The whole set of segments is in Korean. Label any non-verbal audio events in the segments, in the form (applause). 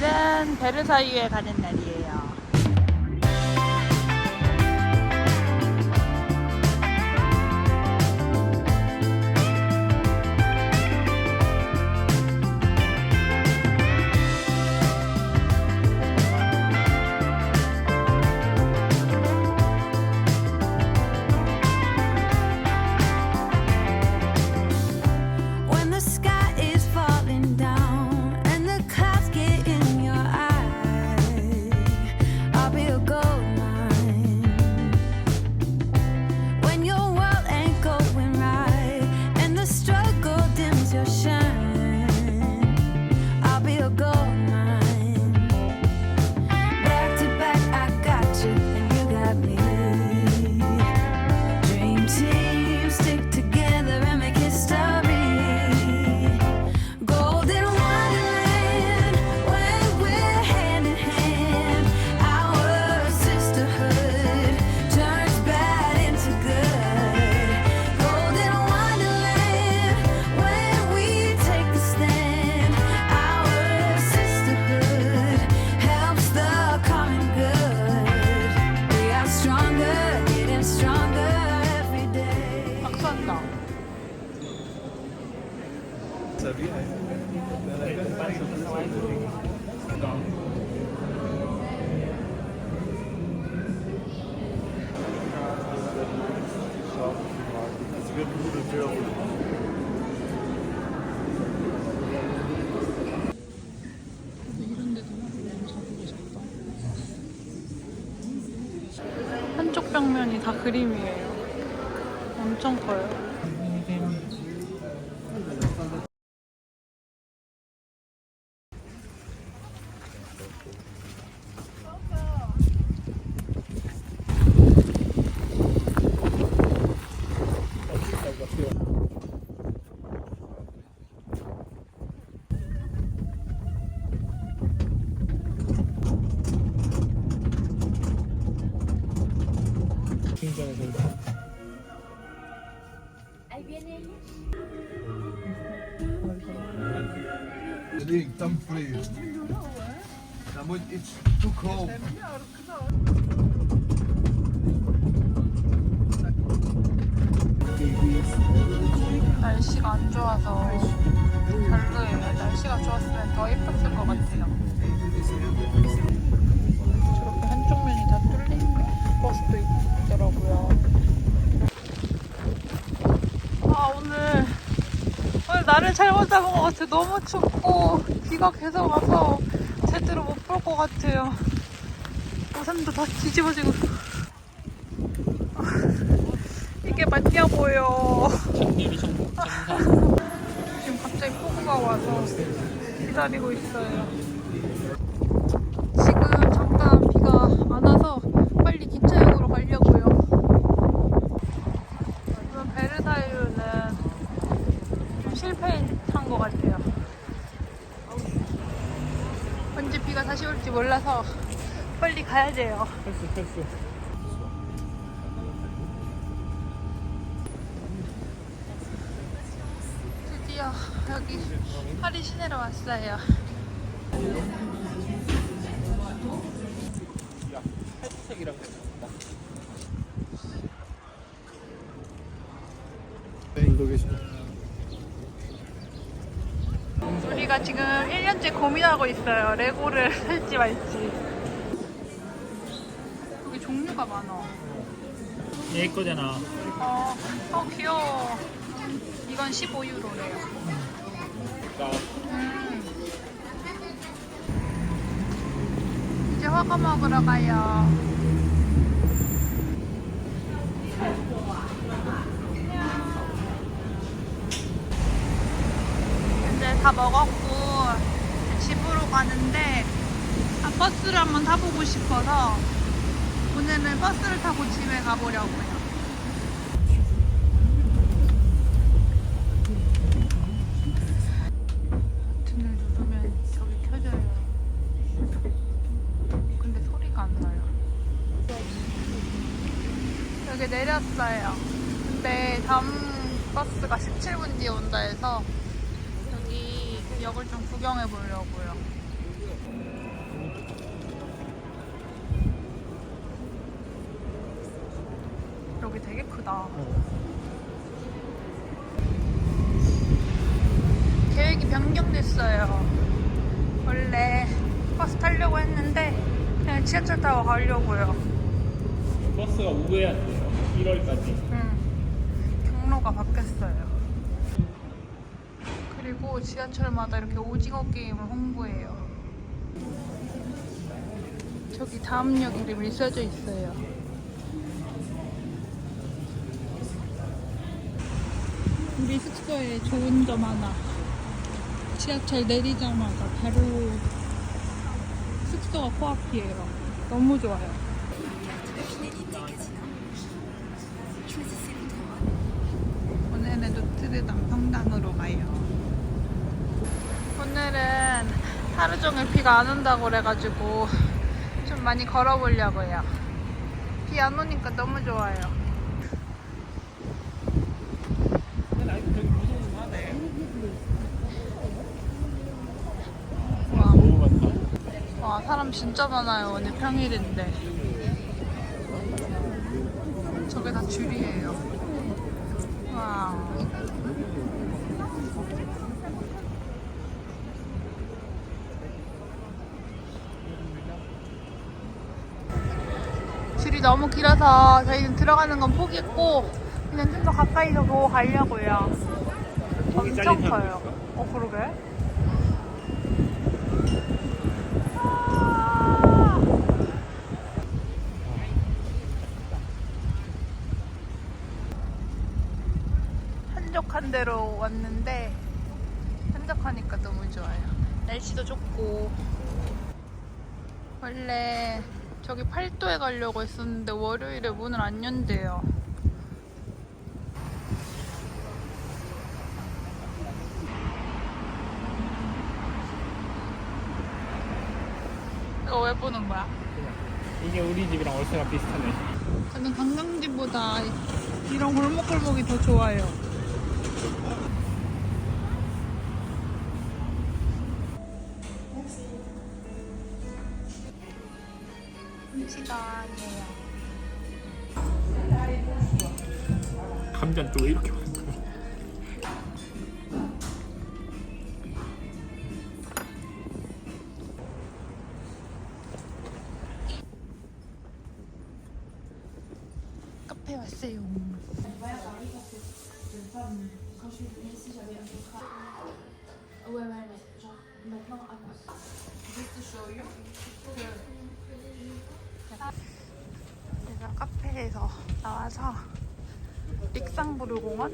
오늘은 베르사유에 가는 날이에요. 한쪽 벽면이 다 그림이에요. 엄청 커요. Nee, dampvlees. Dat moet iets toekomen. 날씨가 안 좋아서 별로예요. 날씨가 좋았으면 더 예뻤을 것 같아요. 아 오늘 오늘 날을 잘못 잡은 것 같아요. 너무 춥고 비가 계속 와서 제대로 못 볼 것 같아요. 우산도 다 뒤집어지고 이게 맞냐고요. 지금 갑자기 폭우가 와서 기다리고 있어요. 지금 잠깐 비가 안 와서 빨리 기차역으로 가려고요. 이번 베르사유는 좀 실패한 것 같아요. 언제 비가 다시 올지 몰라서 빨리 가야 돼요. 드디어 여기 파리 시내로 왔어요. 우리가 지금 1년째 고민하고 있어요. 레고를 (laughs) 살지 말지. 종류가 많아. 얘 거잖아. 어, 어 귀여워. 이건 15유로래요. 음. 이제 화가 먹으러 가요. 이제 다 먹었고 집으로 가는데 아, 버스를 한번 타보고 싶어서 오늘은 버스를 타고 집에 가보려고요. 버튼을 누르면 저기 켜져요. 근데 소리가 안 나요. 여기 내렸어요. 근데 다음 버스가 17분 뒤에 온다 해서 여기 역을 좀 구경해 보려고요. 여기 되게 크다. 계획이 변경됐어요. 원래 버스 타려고 했는데 그냥 지하철 타고 가려고요. 버스가 오후에 한대요 1월까지 응. 경로가 바뀌었어요. 그리고 지하철마다 이렇게 오징어 게임을 홍보해요. 저기 다음 역 이름이 써져 있어요. 우리 숙소에 좋은 점 하나. 지하철 내리자마자 바로 숙소가 코앞이에요. 너무 좋아요. 오늘은 노트르담 성당으로 가요. 오늘은 하루 종일 비가 안 온다고 그래가지고 좀 많이 걸어보려고요. 비 안 오니까 너무 좋아요. 와, 너무 많다 와, 사람 진짜 많아요. 오늘 평일인데. 저게 다 줄이에요. 와. 줄이 너무 길어서 저희는 들어가는 건 포기했고 그냥 좀 더 가까이서 보고 가려고요. 엄청 커요. 어 그러게. 한적한 데로 왔는데 한적하니까 너무 좋아요. 날씨도 좋고 원래 저기 팔도에 가려고 했었는데 월요일에 문을 안 연대요. 이거 왜 보는 거야? 이게 우리 집이랑 월세가 비슷하네 저는 관광지보다 이런 골목골목이 더 좋아요. 또 이렇게 카페 왔어요. 제가 카페에서 나와서 릭상부르 공원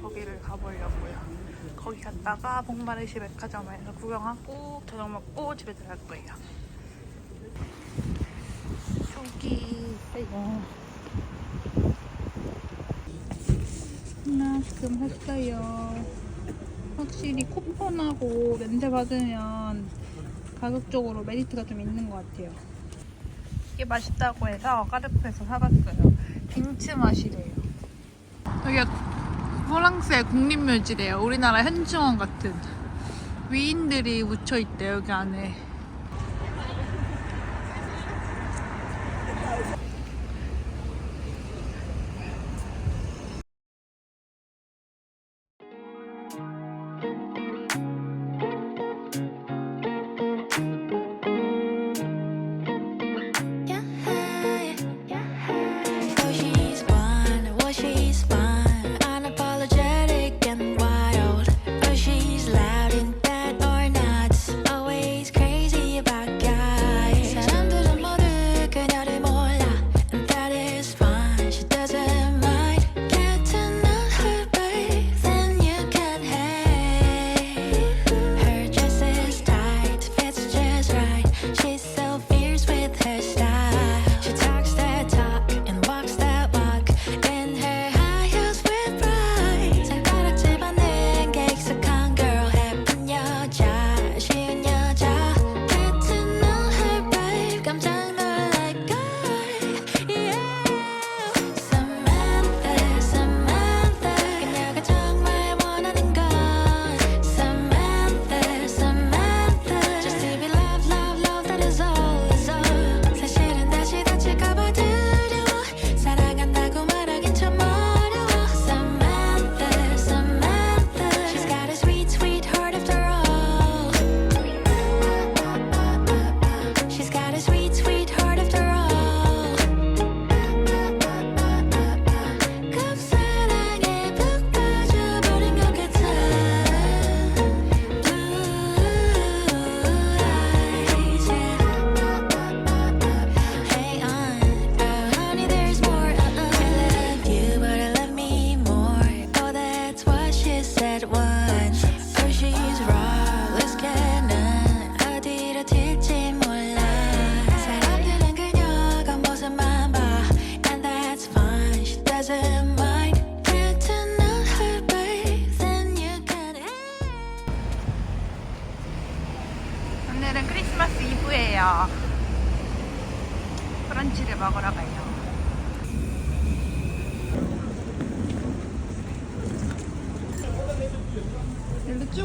거기를 가보려고요. 거기 갔다가 봉바르시 백화점에서 구경하고 저녁 먹고 집에 들어갈 거예요. 저기 있어요. 하나금 했어요. 확실히 쿠폰하고 냄새 받으면 가격적으로 메리트가 좀 있는 것 같아요. 이게 맛있다고 해서 까르프에서 사봤어요. 빙츠 맛이래요. 여기가 프랑스의 국립묘지래요. 우리나라 현충원 같은 위인들이 묻혀 있대요 여기 안에.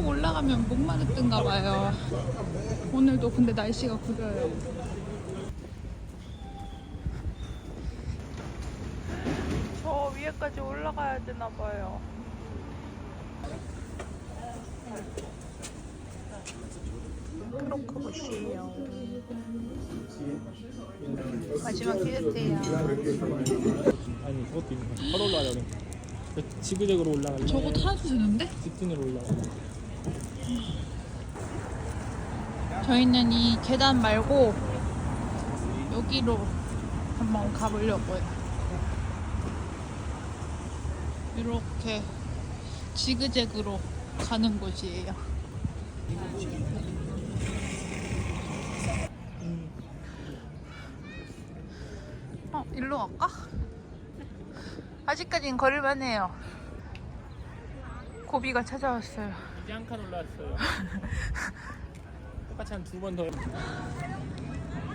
올라가면 목마르든가 봐요. 오늘도 근데 날씨가 구려요. 저 위에까지 올라가야 되나 봐요. 크로커봇이에요. 마지막 디저트예요. 아니 그것도 있는 거야. 바로 올라가려고. 그 지그재그로 올라갈래? 저거 타도 되는데? 직진으로 올라가. 저희는 이 계단 말고 여기로 한번 가보려고요. 이렇게 지그재그로 가는 곳이에요. 어, 일로 갈까? 아직까진 걸을만 해요. 고비가 찾아왔어요. 이제 한 칸 올라왔어요. 똑같이 한 두 번 더.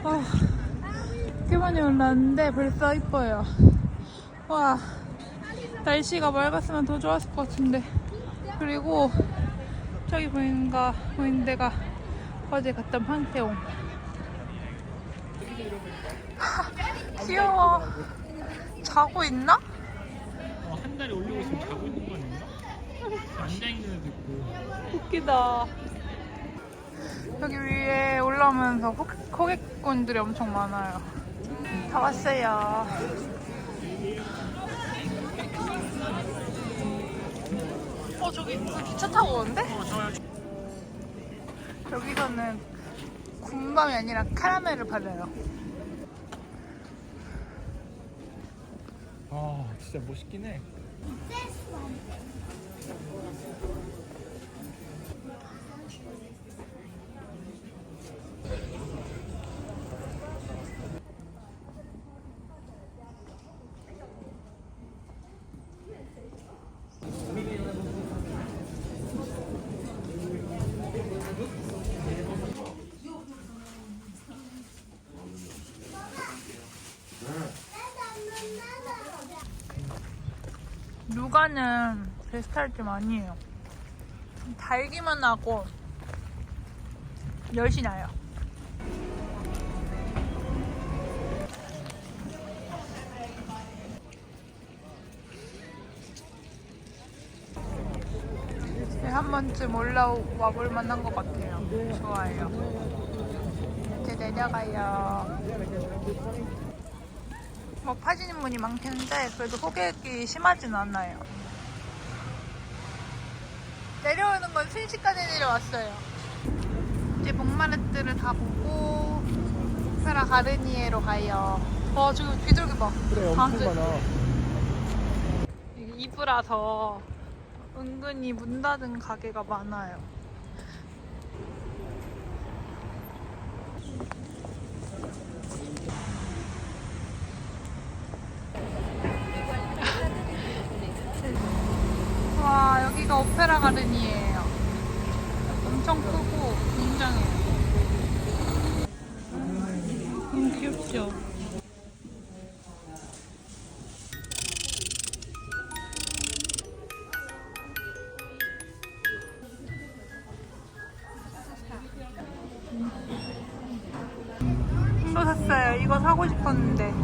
아, 꽤 많이 올랐는데 벌써 이뻐요. 와, 날씨가 맑았으면 더 좋았을 것 같은데. 그리고 저기 보이는가 보이는 데가 어제 갔던 판테온. 귀여워. 자고 있나? 어, 한 다리 올리고 있으면 자고 있는 애도 있고. 웃기다. 여기 위에 올라오면서 호- 호객꾼들이 엄청 많아요. 다 왔어요. 어, 저기 누가 기차 타고 오는데? 여기서는 군밤이 아니라 카라멜을 팔아요. 아 진짜 멋있긴 해. 누가는 제 스타일 좀 아니에요. 달기만 나고 열이 나요. 네, 한 번쯤 올라와 볼 만한 것 같아요. 좋아요. 이제 내려가요. 뭐 파지는 분이 많겠는데 그래도 호객이 심하진 않아요. 내려오는 건 순식간에 내려왔어요. 이제 목마르트를 다 보고 페라 가르니에로 가요. 와 지금 비둘기 봐. 그래 엄청 주에 많아. 이브라서 은근히 문 닫은 가게가 많아요.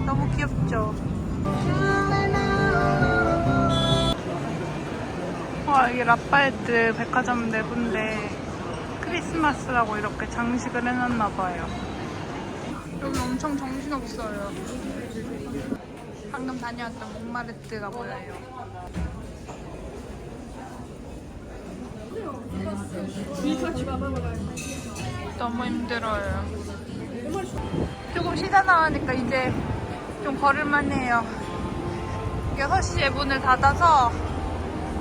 너무 귀엽죠? 와 이게 라파에트 백화점 내부인데 크리스마스라고 이렇게 장식을 해놨나 봐요. 여기 엄청 정신없어요. 방금 다녀왔던 몽마르트가 보여요. 너무 힘들어요. 조금 쉬다 나가니까 이제 좀 걸을만해요. 6시에 문을 닫아서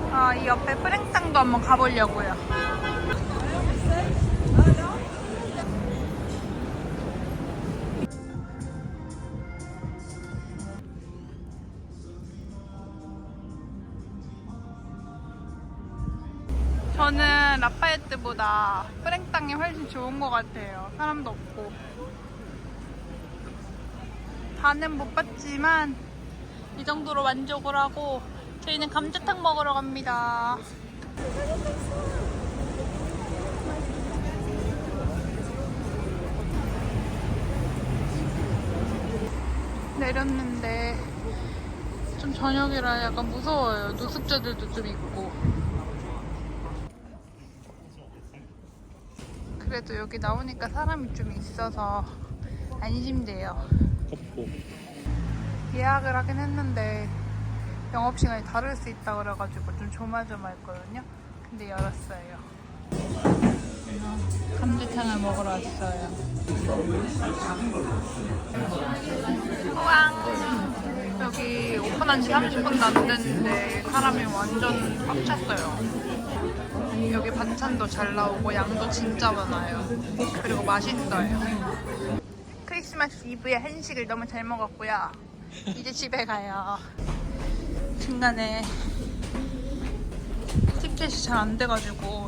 아, 이 옆에 프랭땅도 한번 가보려고요. 저는 라파에트보다 프랭땅이 훨씬 좋은 것 같아요. 사람도 없고. 다는 못 봤지만 이 정도로 만족을 하고 저희는 감자탕 먹으러 갑니다. 내렸는데 좀 저녁이라 약간 무서워요. 노숙자들도 좀 있고. 그래도 여기 나오니까 사람이 좀 있어서 안심돼요. 걷고 예약을 하긴 했는데 영업시간이 다를 수 있다 그래가지고 좀 조마조마했거든요. 근데 열었어요. 감자탕을 먹으러 왔어요. 우왕! 여기 오픈한 지 30분도 안 됐는데 사람이 완전 꽉 찼어요. 여기 반찬도 잘 나오고 양도 진짜 많아요. 그리고 맛있어요. 크리스마스 이브에 한식을 너무 잘 먹었고요. 이제 집에 가요. 중간에 티켓이 잘 안 돼가지고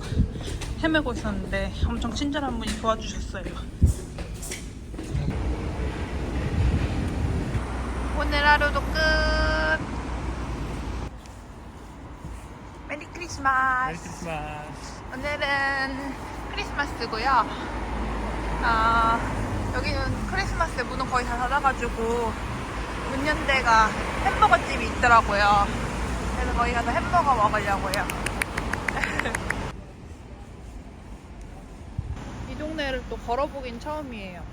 헤매고 있었는데 엄청 친절한 분이 도와주셨어요. 오늘 하루도 끝. 메리 크리스마스. 크리스마스 오늘은 크리스마스고요. 아, 여기는 크리스마스 문은 거의 다 닫아가지고 문 연대가 햄버거 집이 있더라고요. 그래서 거기 가서 햄버거 먹으려고요. (laughs) 이 동네를 또 걸어보긴 처음이에요.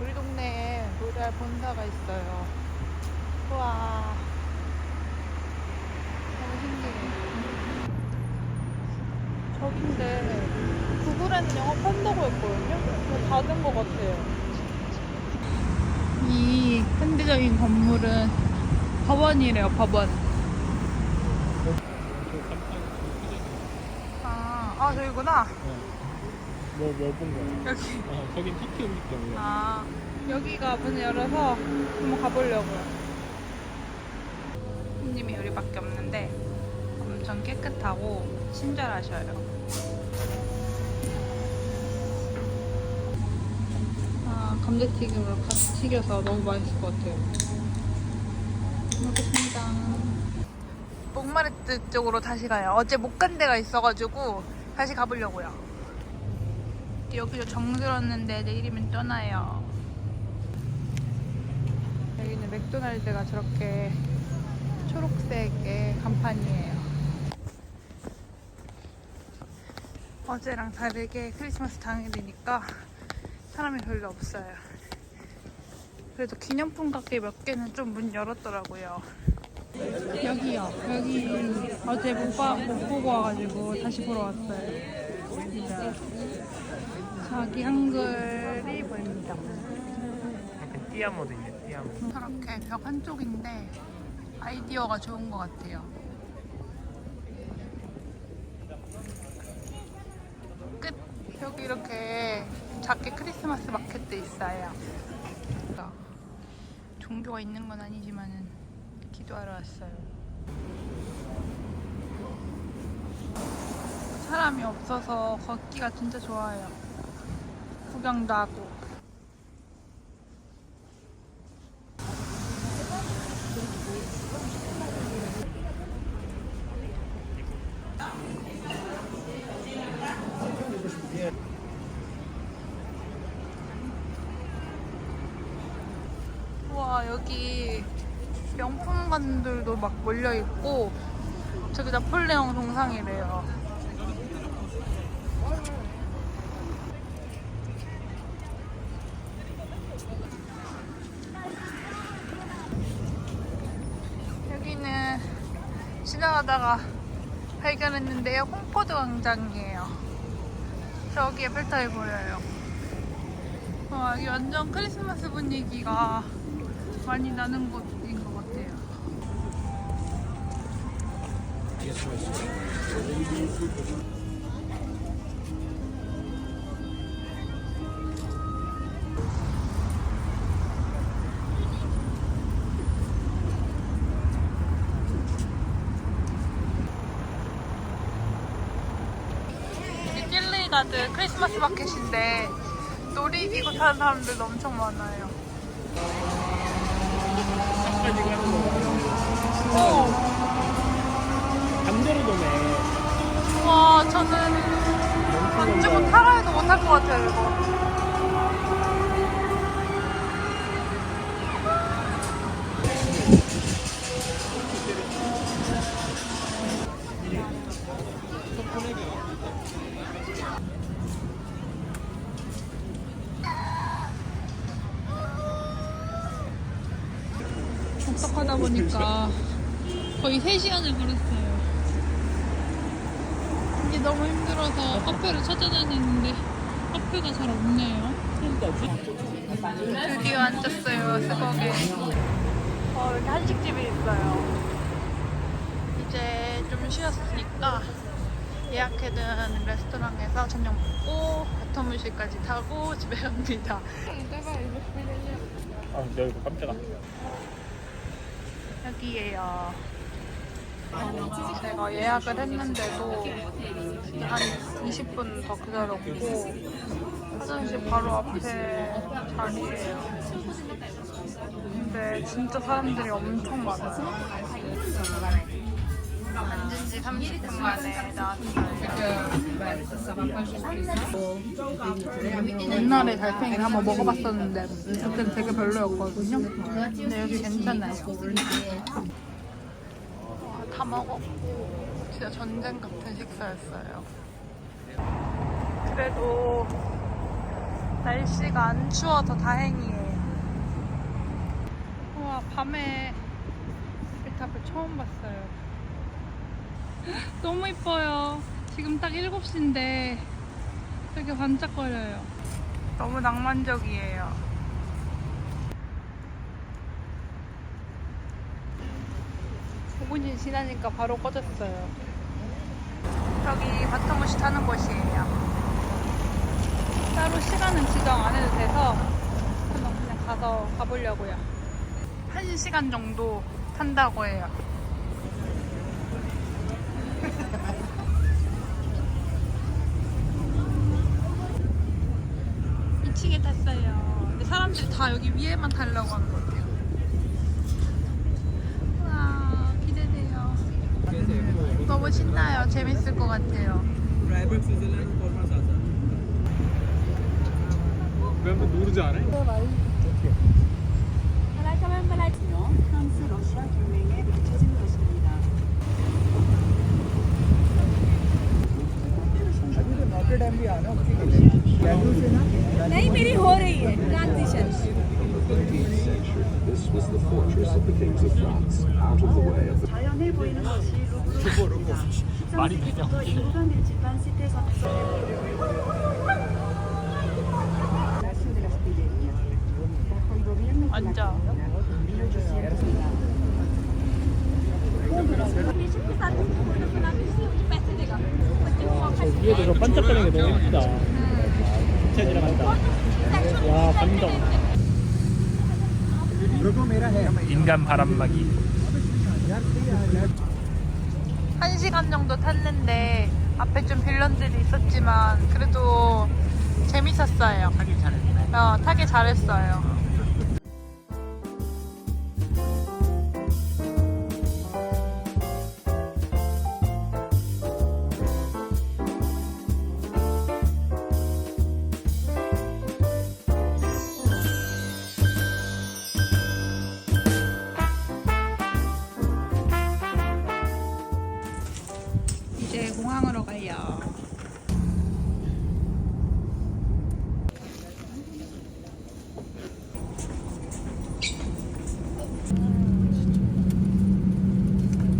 우리 동네에 로얄 본사가 있어요. 우와. 너무 신기해. 저긴데 구글에는 영업한다고 했거든요? 근데 닫은 것 같아요. 이 현대적인 건물은 법원이래요, 법원. 아, 아 저기구나. 뭐 뭐본 거야? 여기. 아 거긴 터키 음식 점이야 아, 여기가 문을 열어서 한번 가보려고요. 손님이 여기밖에 없는데 엄청 깨끗하고 친절하셔요. 감자튀김으로 같이 튀겨서 너무 맛있을 것 같아요. 먹겠습니다. 목마르트 쪽으로 다시 가요. 어제 못 간 데가 있어가지고 다시 가보려고요. 여기도 정들었는데 내일이면 떠나요. 여기는 맥도날드가 저렇게 초록색의 간판이에요. 어제랑 다르게 크리스마스 당일이니까 사람이 별로 없어요. 그래도 기념품 가게 몇 개는 좀 문 열었더라고요. 여기요. 여기 어제 못, 봐, 못 보고 와가지고 다시 보러 왔어요. 자기 한글이 보입니다. 약간 띠아모드 있네 띠아모드 저렇게 벽 한쪽인데 아이디어가 좋은 것 같아요. 끝. 여기 이렇게 작게 크리스마스 마켓도 있어요. 그러니까 종교가 있는 건 아니지만은 기도하러 왔어요. 사람이 없어서 걷기가 진짜 좋아요. 구경도 하고. 우와 여기 명품관들도 막 몰려 있고 저기 나폴레옹 동상이래요. 여기는 지나가다가 발견했는데요. 홍포드 광장이에요. 저기 에 펠타이 보여요. 와, 여기 완전 크리스마스 분위기가 많이 나는 곳인 것 같아요. 찔리 가든 크리스마스 마켓인데 놀이기구 타는 사람들도 엄청 많아요. 가지고 하는 거. 오, 강제로 도네. 와 저는 돈 주고 타라 해도 못할 것 같아요 이거. 복잡하다 보니까 거의 3시간을 걸었어요. 이게 너무 힘들어서 카페를 찾아다니는데 카페가 잘 없네요. 드디어 앉았어요, 스벅에. 어, 여기 한식집이 있어요. 이제 좀 쉬었으니까 예약해둔 레스토랑에서 저녁 먹고 바텀물실까지 타고 집에 갑니다. 아, 내가 이거 깜짝아. 여기에요. 제가 예약을 했는데도 한 20분 더 기다렸고 화장실 바로 앞에 자리예요. 근데 진짜 사람들이 엄청 많아요. 앉은 지 30분 만에 나왔어요. 옛날에 달팽이를 한번 먹어봤었는데 그때는 되게 별로였거든요. 근데 여기 괜찮아요. 다 먹었고 진짜 전쟁 같은 식사였어요. 그래도 날씨가 안 추워서 다행이에요. 우와 밤에 이탑을 처음 봤어요. (laughs) 너무 이뻐요. 지금 딱 7시인데 되게 반짝거려요. 너무 낭만적이에요. 5분이 지나니까 바로 꺼졌어요. 여기 바텀무시 타는 곳이에요. 따로 시간은 지정 안 해도 돼서 한번 그냥 가서 가보려고요. 1시간 정도 탄다고 해요. (laughs) 미치게 탔어요. 근데 사람들이 다 여기 위에만 타려고 하는 것 같아요. 와, 기대돼요. 너무 신나요. 재밌을 것 같아요. 왜 한번 누르지 않아? 프 앉아. 위에도 저 반짝거리는 게 너무 예쁘다. 천이랑 한다. 와, 감동. 인간 바람막이. 한 시간 정도 탔는데 앞에 좀 빌런들이 있었지만 그래도 재밌었어요. 하긴 잘했네. 어, 타기 잘했어요.